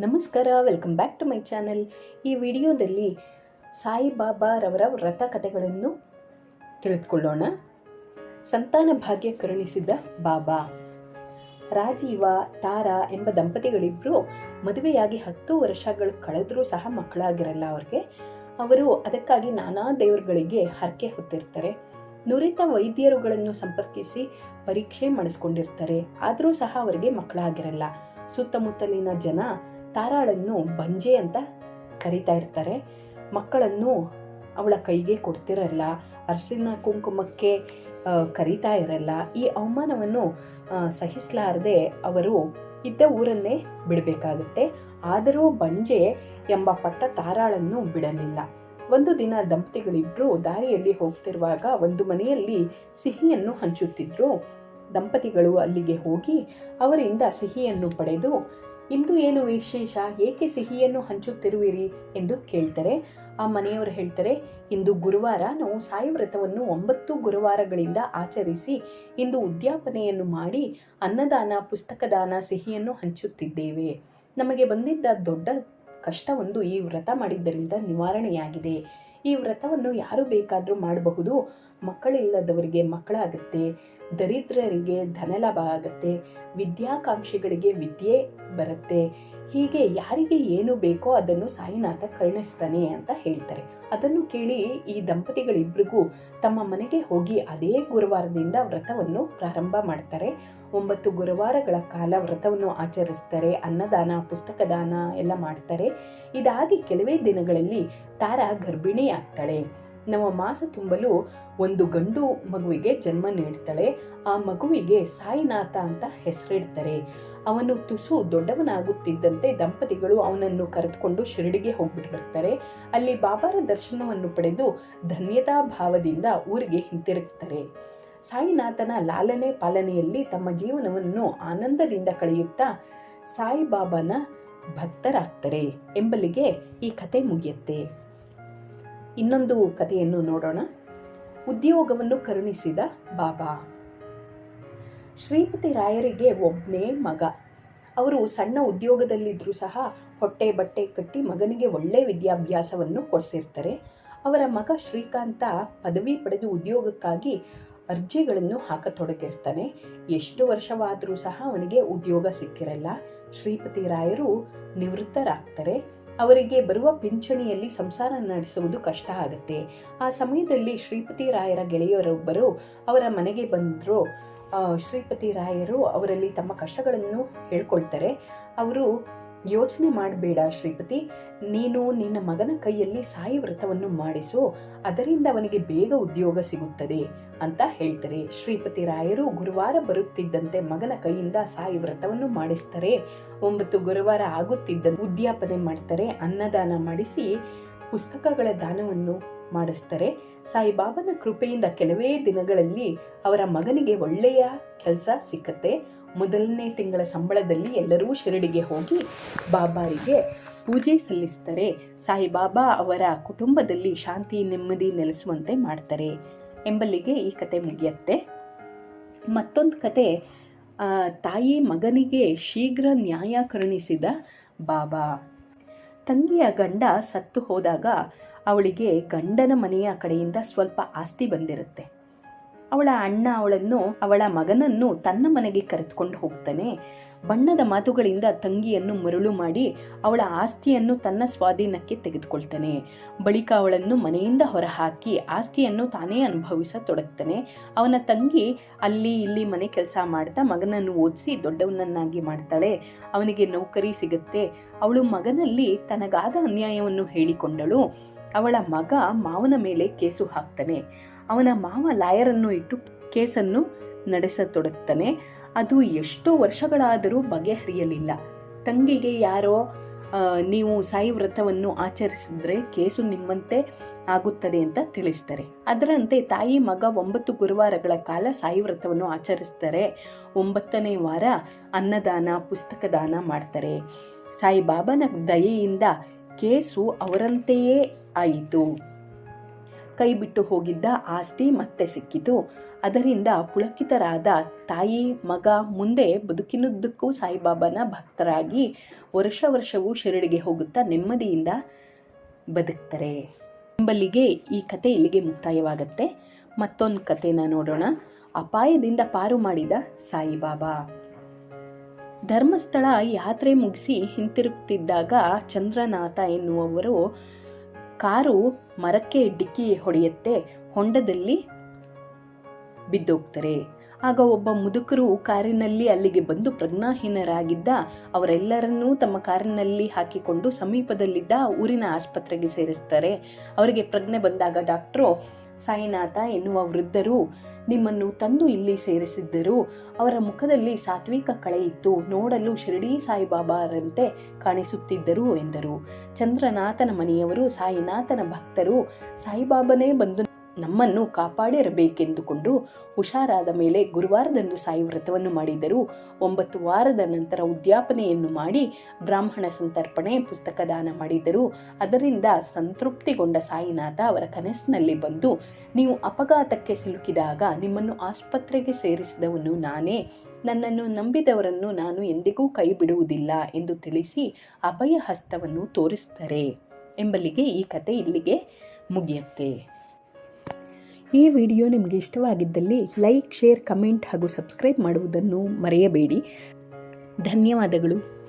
ನಮಸ್ಕಾರ welcome back to my channel ಈ ವಿಡಿಯೋದಲ್ಲಿ ಸಾಯಿಬಾಬಾರವರ ವ್ರತ ಕಥೆಗಳನ್ನು ತಿಳಿದುಕೊಳ್ಳೋಣ. ಸಂತಾನ ಭಾಗ್ಯ ಕರುಣಿಸಿದ ಬಾಬಾ. ರಾಜೀವ, ತಾರಾ ಎಂಬ ದಂಪತಿಗಳಿಬ್ಬರು ಮದುವೆಯಾಗಿ ಹತ್ತು ವರ್ಷಗಳು ಕಳೆದರೂ ಸಹ ಮಕ್ಕಳಾಗಿರಲ್ಲ ಅವ್ರಿಗೆ. ಅವರು ಅದಕ್ಕಾಗಿ ನಾನಾ ದೇವರುಗಳಿಗೆ ಹರಕೆ ಹೊತ್ತಿರ್ತಾರೆ. ನುರಿತ ವೈದ್ಯರುಗಳನ್ನು ಸಂಪರ್ಕಿಸಿ ಪರೀಕ್ಷೆ ಮಾಡಿಸ್ಕೊಂಡಿರ್ತಾರೆ. ಆದರೂ ಸಹ ಅವರಿಗೆ ಮಕ್ಕಳಾಗಿರಲ್ಲ. ಸುತ್ತಮುತ್ತಲಿನ ಜನ ತಾರಾಳನ್ನು ಬಂಜೆ ಅಂತ ಕರೀತಾ ಇರ್ತಾರೆ. ಮಕ್ಕಳನ್ನು ಅವಳ ಕೈಗೆ ಕೊಡ್ತಿರಲ್ಲ ಅರಸಿನ ಕುಂಕುಮಕ್ಕೆ ಕರಿತಾ ಇರಲ್ಲ. ಈ ಅವಮಾನವನ್ನು ಸಹಿಸಲಾರದೆ ಅವರು ಇದ್ದ ಊರನ್ನೇ ಬಿಡಬೇಕಾಗುತ್ತೆ. ಆದರೂ ಬಂಜೆ ಎಂಬ ಪಟ್ಟ ತಾರಾಳನ್ನು ಬಿಡಲಿಲ್ಲ. ಒಂದು ದಿನ ದಂಪತಿಗಳಿಬ್ಬರು ದಾರಿಯಲ್ಲಿ ಹೋಗ್ತಿರುವಾಗ ಒಂದು ಮನೆಯಲ್ಲಿ ಸಿಹಿಯನ್ನು ಹಂಚುತ್ತಿದ್ರು. ದಂಪತಿಗಳು ಅಲ್ಲಿಗೆ ಹೋಗಿ ಅವರಿಂದ ಸಿಹಿಯನ್ನು ಪಡೆದು ಇಂದು ಏನು ವಿಶೇಷ? ಏಕೆ ಸಿಹಿಯನ್ನು ಹಂಚುತ್ತಿರುವಿರಿ? ಎಂದು ಕೇಳ್ತಾರೆ. ಆ ಮನೆಯವರು ಹೇಳ್ತಾರೆ, ಇಂದು ಗುರುವಾರ ನಾವು ಸಾಯಿ ವ್ರತವನ್ನು ಒಂಬತ್ತು ಗುರುವಾರಗಳಿಂದ ಆಚರಿಸಿ, ಇಂದು ಉದ್ಯಾಪನೆಯನ್ನು ಮಾಡಿ, ಅನ್ನದಾನ, ಪುಸ್ತಕದಾನ, ಸಿಹಿಯನ್ನು ಹಂಚುತ್ತಿದ್ದೇವೆ. ನಮಗೆ ಬಂದಿದ್ದ ದೊಡ್ಡ ಕಷ್ಟವೊಂದು ಈ ವ್ರತ ಮಾಡಿದ್ದರಿಂದ ನಿವಾರಣೆಯಾಗಿದೆ. ಈ ವ್ರತವನ್ನು ಯಾರು ಬೇಕಾದರೂ ಮಾಡಬಹುದು. ಮಕ್ಕಳಿಲ್ಲದವರಿಗೆ ಮಕ್ಕಳಾಗುತ್ತೆ, ದರಿದ್ರರಿಗೆ ಧನಲಾಭ ಆಗುತ್ತೆ, ವಿದ್ಯಾಕಾಂಕ್ಷಿಗಳಿಗೆ ವಿದ್ಯೆ ಬರುತ್ತೆ, ಹೀಗೆ ಯಾರಿಗೆ ಏನು ಬೇಕೋ ಅದನ್ನು ಸಾಯಿನಾಥ ಕರುಣಿಸ್ತಾನೆ ಅಂತ ಹೇಳ್ತಾರೆ. ಅದನ್ನು ಕೇಳಿ ಈ ದಂಪತಿಗಳಿಬ್ಬರಿಗೂ ತಮ್ಮ ಮನೆಗೆ ಹೋಗಿ ಅದೇ ಗುರುವಾರದಿಂದ ವ್ರತವನ್ನು ಪ್ರಾರಂಭ ಮಾಡ್ತಾರೆ. ಒಂಬತ್ತು ಗುರುವಾರಗಳ ಕಾಲ ವ್ರತವನ್ನು ಆಚರಿಸ್ತಾರೆ, ಅನ್ನದಾನ, ಪುಸ್ತಕದಾನ ಎಲ್ಲ ಮಾಡ್ತಾರೆ. ಇದಾಗಿ ಕೆಲವೇ ದಿನಗಳಲ್ಲಿ ತಾರಾ ಗರ್ಭಿಣಿ ಆಗ್ತಾಳೆ ನಮ್ಮ ಮಾಸ ತುಂಬಲು ಒಂದು ಗಂಡು ಮಗುವಿಗೆ ಜನ್ಮ ನೀಡ್ತಾಳೆ. ಆ ಮಗುವಿಗೆ ಸಾಯಿನಾಥ ಅಂತ ಹೆಸರಿಡ್ತಾರೆ. ಅವನು ತುಸು ದೊಡ್ಡವನಾಗುತ್ತಿದ್ದಂತೆ ದಂಪತಿಗಳು ಅವನನ್ನು ಕರೆದುಕೊಂಡು ಶಿರಡಿಗೆ ಹೋಗ್ಬಿಟ್ಟಿರ್ತಾರೆ ಅಲ್ಲಿ ಬಾಬಾರ ದರ್ಶನವನ್ನು ಪಡೆದು ಧನ್ಯತಾ ಭಾವದಿಂದ ಊರಿಗೆ ಹಿಂತಿರುಗ್ತಾರೆ. ಸಾಯಿನಾಥನ ಲಾಲನೆ ಪಾಲನೆಯಲ್ಲಿ ತಮ್ಮ ಜೀವನವನ್ನು ಆನಂದದಿಂದ ಕಳೆಯುತ್ತಾ ಸಾಯಿಬಾಬಾನ ಭಕ್ತರಾಗ್ತಾರೆ. ಎಂಬಲಿಗೆ ಈ ಕತೆ ಮುಗಿಯುತ್ತೆ. ಇನ್ನೊಂದು ಕಥೆಯನ್ನು ನೋಡೋಣ. ಉದ್ಯೋಗವನ್ನು ಕರುಣಿಸಿದ ಬಾಬಾ. ಶ್ರೀಪತಿ ರಾಯರಿಗೆ ಒಬ್ಬನೇ ಮಗ. ಅವರು ಸಣ್ಣ ಉದ್ಯೋಗದಲ್ಲಿದ್ದರೂ ಸಹ ಹೊಟ್ಟೆ ಬಟ್ಟೆ ಕಟ್ಟಿ ಮಗನಿಗೆ ಒಳ್ಳೆ ವಿದ್ಯಾಭ್ಯಾಸವನ್ನು ಕೊಡಿಸಿರ್ತಾರೆ. ಅವರ ಮಗ ಶ್ರೀಕಾಂತ ಪದವಿ ಪಡೆದು ಉದ್ಯೋಗಕ್ಕಾಗಿ ಅರ್ಜಿಗಳನ್ನು ಹಾಕತೊಡಗಿರ್ತಾನೆ. ಎಷ್ಟು ವರ್ಷವಾದರೂ ಸಹ ಅವನಿಗೆ ಉದ್ಯೋಗ ಸಿಕ್ಕಿರಲ್ಲ. ಶ್ರೀಪತಿ ರಾಯರು ನಿವೃತ್ತರಾಗ್ತಾರೆ. ಅವರಿಗೆ ಬರುವ ಪಿಂಚಣಿಯಲ್ಲಿ ಸಂಸಾರ ನಡೆಸುವುದು ಕಷ್ಟ ಆಗುತ್ತೆ. ಆ ಸಮಯದಲ್ಲಿ ಶ್ರೀಪತಿ ರಾಯರ ಗೆಳೆಯರೊಬ್ಬರು ಅವರ ಮನೆಗೆ ಬಂದರು. ಶ್ರೀಪತಿ ರಾಯರು ಅವರಲ್ಲಿ ತಮ್ಮ ಕಷ್ಟಗಳನ್ನು ಹೇಳ್ಕೊಳ್ತಾರೆ. ಅವರು ಯೋಚನೆ ಮಾಡಬೇಡ ಶ್ರೀಪತಿ. ನೀನು ನಿನ್ನ ಮಗನ ಕೈಯಲ್ಲಿ ಸಾಯಿ ವ್ರತವನ್ನು ಮಾಡಿಸು. ಅದರಿಂದ ಅವನಿಗೆ ಬೇಗ ಉದ್ಯೋಗ ಸಿಗುತ್ತದೆ ಅಂತ ಹೇಳ್ತಾರೆ. ಶ್ರೀಪತಿ ರಾಯರು ಗುರುವಾರ ಬರುತ್ತಿದ್ದಂತೆ ಮಗನ ಕೈಯಿಂದ ಸಾಯಿ ವ್ರತವನ್ನು ಮಾಡಿಸ್ತಾರೆ. ಒಂಬತ್ತು ಗುರುವಾರ ಆಗುತ್ತಿದ್ದ ಉದ್ಯಾಪನೆ ಮಾಡ್ತಾರೆ. ಅನ್ನದಾನ ಮಾಡಿಸಿ ಪುಸ್ತಕಗಳ ದಾನವನ್ನು ಮಾಡಿಸ್ತಾರೆ. ಸಾಯಿಬಾಬನ ಕೃಪೆಯಿಂದ ಕೆಲವೇ ದಿನಗಳಲ್ಲಿ ಅವರ ಮಗನಿಗೆ ಒಳ್ಳೆಯ ಕೆಲಸ ಸಿಕ್ಕತ್ತೆ. ಮೊದಲನೇ ತಿಂಗಳ ಸಂಬಳದಲ್ಲಿ ಎಲ್ಲರೂ ಶಿರಡಿಗೆ ಹೋಗಿ ಬಾಬಾರಿಗೆ ಪೂಜೆ ಸಲ್ಲಿಸ್ತಾರೆ. ಸಾಯಿಬಾಬಾ ಅವರ ಕುಟುಂಬದಲ್ಲಿ ಶಾಂತಿ, ನೆಮ್ಮದಿ ನೆಲೆಸುವಂತೆ ಮಾಡ್ತಾರೆ. ಎಂಬಲ್ಲಿಗೆ ಈ ಕತೆ ಮುಗಿಯತ್ತೆ. ಮತ್ತೊಂದು ಕತೆ ತಾಯಿ ಮಗನಿಗೆ ಶೀಘ್ರ ನ್ಯಾಯ ಕರುಣಿಸಿದ ಬಾಬಾ. ತಂಗಿಯ ಗಂಡ ಸತ್ತು ಹೋದಾಗ ಅವಳಿಗೆ ಗಂಡನ ಮನೆಯ ಕಡೆಯಿಂದ ಸ್ವಲ್ಪ ಆಸ್ತಿ ಬಂದಿರುತ್ತೆ. ಅವಳ ಅಣ್ಣ ಅವಳನ್ನು, ಅವಳ ಮಗನನ್ನು ತನ್ನ ಮನೆಗೆ ಕರೆದುಕೊಂಡು ಹೋಗ್ತಾನೆ. ಬಣ್ಣದ ಮಾತುಗಳಿಂದ ತಂಗಿಯನ್ನು ಮರುಳು ಮಾಡಿ ಅವಳ ಆಸ್ತಿಯನ್ನು ತನ್ನ ಸ್ವಾಧೀನಕ್ಕೆ ತೆಗೆದುಕೊಳ್ತಾನೆ. ಬಳಿಕ ಅವಳನ್ನು ಮನೆಯಿಂದ ಹೊರಹಾಕಿ ಆಸ್ತಿಯನ್ನು ತಾನೇ ಅನುಭವಿಸತೊಡಗ್ತಾನೆ. ಅವನ ತಂಗಿ ಅಲ್ಲಿ ಇಲ್ಲಿ ಮನೆ ಕೆಲಸ ಮಾಡ್ತಾ ಮಗನನ್ನು ಓದಿಸಿ ದೊಡ್ಡವನನ್ನಾಗಿ ಮಾಡ್ತಾಳೆ. ಅವನಿಗೆ ನೌಕರಿ ಸಿಗುತ್ತೆ. ಅವಳು ಮಗನಲ್ಲಿ ತನಗಾದ ಅನ್ಯಾಯವನ್ನು ಹೇಳಿಕೊಂಡಳು. ಅವಳ ಮಗ ಮಾವನ ಮೇಲೆ ಕೇಸು ಹಾಕ್ತಾನೆ. ಅವನ ಮಾವ ಲಾಯರನ್ನು ಇಟ್ಟು ಕೇಸನ್ನು ನಡೆಸತೊಡಗ್ತಾನೆ. ಅದು ಎಷ್ಟೋ ವರ್ಷಗಳಾದರೂ ಬಗೆಹರಿಯಲಿಲ್ಲ. ತಂಗಿಗೆ ಯಾರೋ ನೀವು ಸಾಯಿ ವ್ರತವನ್ನು ಆಚರಿಸಿದ್ರೆ ಕೇಸು ನಿಮ್ಮಂತೆ ಆಗುತ್ತದೆ ಅಂತ ತಿಳಿಸ್ತಾರೆ. ಅದರಂತೆ ತಾಯಿ ಮಗ ಒಂಬತ್ತು ಗುರುವಾರಗಳ ಕಾಲ ಸಾಯಿ ವ್ರತವನ್ನು ಆಚರಿಸ್ತಾರೆ. ಒಂಬತ್ತನೇ ವಾರ ಅನ್ನದಾನ ಪುಸ್ತಕ ದಾನ ಮಾಡ್ತಾರೆ. ಸಾಯಿಬಾಬಾನ ದಯೆಯಿಂದ ಕೇಸು ಅವರಂತೆಯೇ ಆಯಿತು. ಕೈ ಬಿಟ್ಟು ಹೋಗಿದ್ದ ಆಸ್ತಿ ಮತ್ತೆ ಸಿಕ್ಕಿತು. ಅದರಿಂದ ಪುಳಕಿತರಾದ ತಾಯಿ, ಮಗ ಮುಂದೆ ಬದುಕಿನುದ್ದಕ್ಕೂ ಸಾಯಿಬಾಬಾನ ಭಕ್ತರಾಗಿ ವರ್ಷ ವರ್ಷವೂ ಶಿರಡಿಗೆ ಹೋಗುತ್ತಾ ನೆಮ್ಮದಿಯಿಂದ ಬದುಕ್ತಾರೆ. ಎಂಬಲ್ಲಿಗೆ ಈ ಕತೆ ಇಲ್ಲಿಗೆ ಮುಕ್ತಾಯವಾಗುತ್ತೆ. ಮತ್ತೊಂದು ಕತೆನ ನೋಡೋಣ. ಅಪಾಯದಿಂದ ಪಾರು ಮಾಡಿದ ಸಾಯಿಬಾಬಾ. ಧರ್ಮಸ್ಥಳ ಯಾತ್ರೆ ಮುಗಿಸಿ ಹಿಂತಿರುಗುತ್ತಿದ್ದಾಗ ಚಂದ್ರನಾಥ ಎನ್ನುವವರು ಕಾರು ಮರಕ್ಕೆ ಡಿಕ್ಕಿ ಹೊಡೆಯುತ್ತೆ, ಹೊಂಡದಲ್ಲಿ ಬಿದ್ದೋಗ್ತಾರೆ. ಆಗ ಒಬ್ಬ ಮುದುಕರು ಕಾರಿನಲ್ಲಿ ಅಲ್ಲಿಗೆ ಬಂದು ಪ್ರಜ್ಞಾಹೀನರಾಗಿದ್ದ ಅವರೆಲ್ಲರನ್ನೂ ತಮ್ಮ ಕಾರಿನಲ್ಲಿ ಹಾಕಿಕೊಂಡು ಸಮೀಪದಲ್ಲಿದ್ದ ಊರಿನ ಆಸ್ಪತ್ರೆಗೆ ಸೇರಿಸ್ತಾರೆ. ಅವರಿಗೆ ಪ್ರಜ್ಞೆ ಬಂದಾಗ ಡಾಕ್ಟ್ರು ಸಾಯಿನಾಥ ಎನ್ನುವ ವೃದ್ಧರು ನಿಮ್ಮನ್ನು ತಂದು ಇಲ್ಲಿ ಸೇರಿಸಿದ್ದರು. ಅವರ ಮುಖದಲ್ಲಿ ಸಾತ್ವಿಕ ಕಳೆ ಇತ್ತು ನೋಡಲು ಶಿರಡಿ ಸಾಯಿಬಾಬಾರಂತೆ ಕಾಣಿಸುತ್ತಿದ್ದರು ಎಂದರು. ಚಂದ್ರನಾಥನ ಮನೆಯವರು ಸಾಯಿನಾಥನ ಭಕ್ತರು. ಸಾಯಿಬಾಬನೇ ಬಂದು ನಮ್ಮನ್ನು ಕಾಪಾಡಿರಬೇಕೆಂದುಕೊಂಡು ಹುಷಾರಾದ ಮೇಲೆ ಗುರುವಾರದಂದು ಸಾಯಿ ವ್ರತವನ್ನು ಮಾಡಿದರು. ಒಂಬತ್ತು ವಾರದ ನಂತರ ಉದ್ಯಾಪನೆಯನ್ನು ಮಾಡಿ ಬ್ರಾಹ್ಮಣ ಸಂತರ್ಪಣೆ ಪುಸ್ತಕ ದಾನ ಮಾಡಿದರು. ಅದರಿಂದ ಸಂತೃಪ್ತಿಗೊಂಡ ಸಾಯಿನಾಥ ಅವರ ಕನಸಿನಲ್ಲಿ ಬಂದು, ನೀವು ಅಪಘಾತಕ್ಕೆ ಸಿಲುಕಿದಾಗ ನಿಮ್ಮನ್ನು ಆಸ್ಪತ್ರೆಗೆ ಸೇರಿಸಿದವನು ನಾನೇ. ನನ್ನನ್ನು ನಂಬಿದವರನ್ನು ನಾನು ಎಂದಿಗೂ ಕೈ ಬಿಡುವುದಿಲ್ಲ ಎಂದು ತಿಳಿಸಿ ಅಭಯ ಹಸ್ತವನ್ನು ತೋರಿಸುತ್ತಾರೆ ಎಂಬಲ್ಲಿಗೆ ಈ ಕತೆ ಇಲ್ಲಿಗೆ ಮುಗಿಯುತ್ತೆ. ಈ ವಿಡಿಯೋ ನಿಮಗೆ ಇಷ್ಟವಾಗಿದ್ದಲ್ಲಿ ಲೈಕ್ ಶೇರ್ ಕಮೆಂಟ್ ಹಾಗೂ ಸಬ್ಸ್ಕ್ರೈಬ್ ಮಾಡುವುದನ್ನು ಮರೆಯಬೇಡಿ. ಧನ್ಯವಾದಗಳು.